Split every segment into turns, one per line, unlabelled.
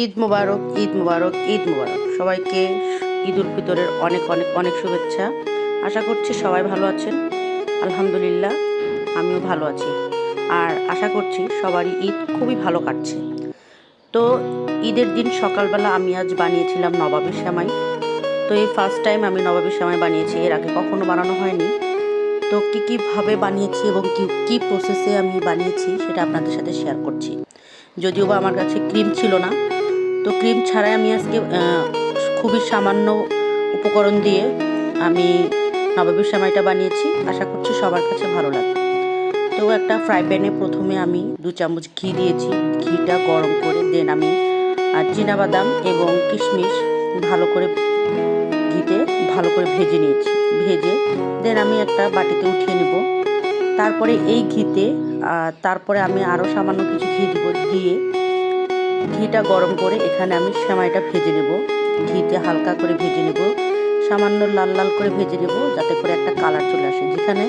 ঈদ মুবারক ঈদ মুবারক ঈদ মুবারক। সবাইকে ঈদ উল ফিতরের অনেক অনেক অনেক শুভেচ্ছা। আশা করছি সবাই ভালো আছেন। আলহামদুলিল্লাহ, আমিও ভালো আছি। আর আশা করছি সবারই ঈদ খুবই ভালো কাটছে। তো ঈদের দিন সকালবেলা আমি আজ বানিয়েছিলাম নবাবের শ্যামাই তো এই ফার্স্ট টাইম আমি নবাবের শ্যামাই বানিয়েছি। এর আগে কখনো বানানো হয়নি। তো কী কীভাবে বানিয়েছি এবং কী কী প্রসেসে আমি বানিয়েছি সেটা আপনাদের সাথে শেয়ার করছি। যদিও বা আমার কাছে ক্রিম ছিল না তো ক্রিম ছাড়াই আমি আজকে খুবই সামান্য উপকরণ দিয়ে আমি নবাবের সেমাইটা বানিয়েছি। আশা করছি সবার কাছে ভালো লাগবে। তো একটা ফ্রাই প্যানে প্রথমে আমি দু চামচ ঘি দিয়েছি। ঘিটা গরম করে দেন আমি আর বাদাম এবং কিশমিশ ভালো করে ঘিতে ভালো করে ভেজে নিয়েছি। ভেজে দেন আমি একটা বাটিতে উঠিয়ে নেব। তারপরে এই ঘিতে তারপরে আমি আরও সামান্য কিছু ঘি দিব, দিয়ে ঘিটা গরম করে এখানে আমি সেমাইটা ভেজে নেব। ঘিতে হালকা করে ভেজে নেব। সামান্য লাল লাল করে ভেজে নেব যাতে করে একটা কালার চলে আসে। যেখানে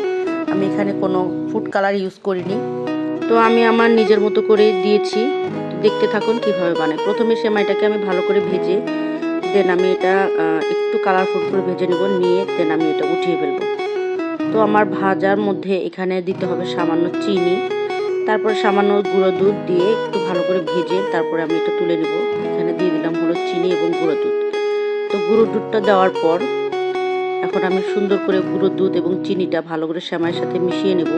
আমি এখানে কোনো ফুড কালার ইউজ করিনি। তো আমি আমার নিজের মতো করে দিয়েছি। দেখতে থাকুন কীভাবে বানাই প্রথমে সেমাইটাকে আমি ভালো করে ভেজে দেন আমি এটা একটু কালারফুল করে ভেজে নেব। নিয়ে দেন আমি এটা উঠিয়ে ফেলব। তো আমার ভাজার মধ্যে এখানে দিতে হবে সামান্য চিনি। তারপরে সামান্য গুঁড়ো দুধ দিয়ে একটু ভালো করে ভেজে তারপরে আমি এটা তুলে নেব। এখানে দিয়ে দিলাম হলো চিনি এবং গুঁড়ো দুধ। তো গুঁড়ো দুধটা দেওয়ার পর এখন আমি সুন্দর করে গুঁড়ো দুধ এবং চিনিটা ভালো করে শ্যামাইয়ের সাথে মিশিয়ে নেব।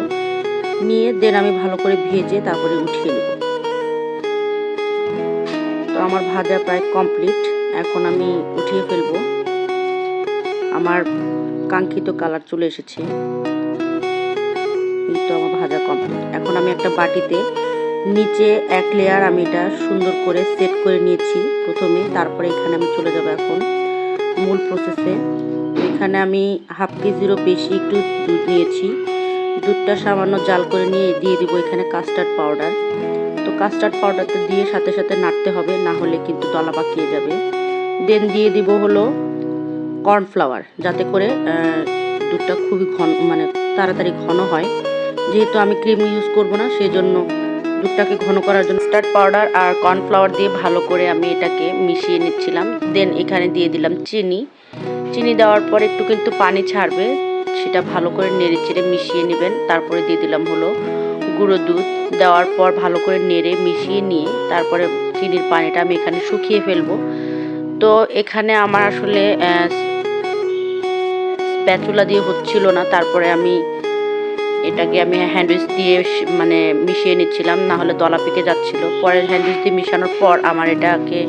নিয়ে দেন আমি ভালো করে ভেজে তারপরে উঠিয়ে নেব। তো আমার ভাজা প্রায় কমপ্লিট। এখন আমি উঠিয়ে ফেলব। আমার কাঙ্ক্ষিত কালার চলে এসেছে। এই তো আমার ভাজা কমপ্লিট এখন আমি একটা বাটিতে নিচে এক লেয়ার আমি এটা সুন্দর করে সেট করে নিয়েছি প্রথমে, তারপরে এখানে আমি চলে যাব এখন মূল প্রসেসে এখানে আমি হাফ কেজিরও বেশি একটু দুধ নিয়েছি। দুধটা সামান্য জাল করে নিয়ে দিয়ে দিব এখানে কাস্টার্ড পাউডার তো কাস্টার্ড পাউডারটা দিয়ে সাথে সাথে নাড়তে হবে, না হলে কিন্তু দলা পাকিয়ে যাবে। দেন দিয়ে দিব হলো কর্নফ্লাওয়ার যাতে করে দুধটা খুবই ঘন মানে তাড়াতাড়ি ঘন হয়। যেহেতু আমি ক্রিম ইউজ করব না সেই জন্য দুধটাকে ঘন করার জন্য স্টার্ট পাউডার আর কর্নফ্লাওয়ার দিয়ে ভালো করে আমি এটাকে মিশিয়ে নিচ্ছিলাম। দেন এখানে দিয়ে দিলাম চিনি। চিনি দেওয়ার পর একটু কিন্তু পানি ছাড়বে, সেটা ভালো করে নেড়ে চেড়ে মিশিয়ে নেবেন। তারপরে দিয়ে দিলাম হলো গুঁড়ো দুধ। দেওয়ার পর ভালো করে নেড়ে মিশিয়ে নিয়ে তারপরে চিনির পানিটা আমি এখানে শুকিয়ে ফেলব। তো এখানে আমার আসলে স্প্যাচুলা দিয়ে হচ্ছিল না। তারপরে আমি এটাকে আমি হ্যান্ডউইচ দিয়ে মানে মিশিয়ে নিচ্ছিলাম না হলে দলা পেকে যাচ্ছিল। পরে হ্যান্ডউইচ দিয়ে মিশানোর পর আমার এটাকে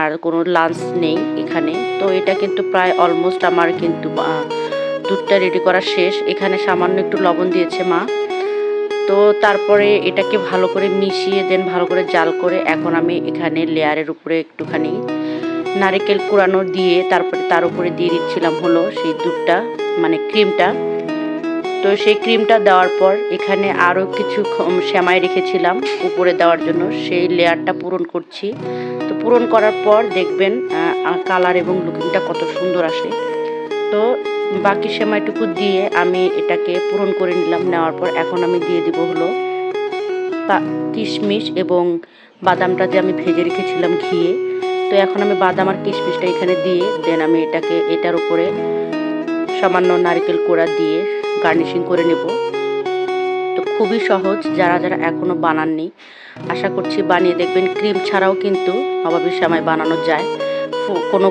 আর কোনো লাঞ্চ নেই এখানে। তো এটা কিন্তু প্রায় অলমোস্ট আমার কিন্তু দুধটা রেডি করা শেষ। এখানে সামান্য একটু লবণ দিয়েছে মা। তো তারপরে এটাকে ভালো করে মিশিয়ে দেন, ভালো করে জাল করে। এখন আমি এখানে লেয়ারের উপরে একটুখানি নারিকেল কুড়ানো দিয়ে তারপরে তার উপরে দিয়ে দিচ্ছিলাম হলো সেই দুধটা মানে ক্রিমটা তো সেই ক্রিমটা দেওয়ার পর এখানে আরও কিছু সেমাই রেখেছিলাম উপরে দেওয়ার জন্য। সেই লেয়ারটা পূরণ করছি। তো পূরণ করার পর দেখবেন কালার এবং লুকিংটা কত সুন্দর আসে। তো বাকি সেমাইটুকু দিয়ে আমি এটাকে পূরণ করে নিলাম। নেওয়ার পর এখন আমি দিয়ে দিব হলো কিশমিশ এবং বাদামটা যে আমি ভেজে রেখেছিলাম ঘিয়ে। তো এখন আমি বাদাম আর কিশমিশটা এখানে দিয়ে, দেন আমি এটাকে, এটার উপরে সামান্য নারকেল কোড়া দিয়ে গার্নিশিং করে নেব। তো খুবই সহজ, যারা যারা এখনও বানাননি, আশা করছি বানিয়ে দেখবেন। ক্রিম ছাড়াও কিন্তু নবাবী সময় বানানো যায়। কোনো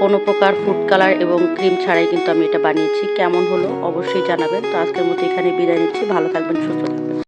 কোনো প্রকার ফুড কালার এবং ক্রিম ছাড়াই কিন্তু আমি এটা বানিয়েছি। কেমন হলো অবশ্যই জানাবেন। তো আজকের মতো এখানে বিদায় নিচ্ছি। ভালো থাকবেন, সুস্থ থাকবেন।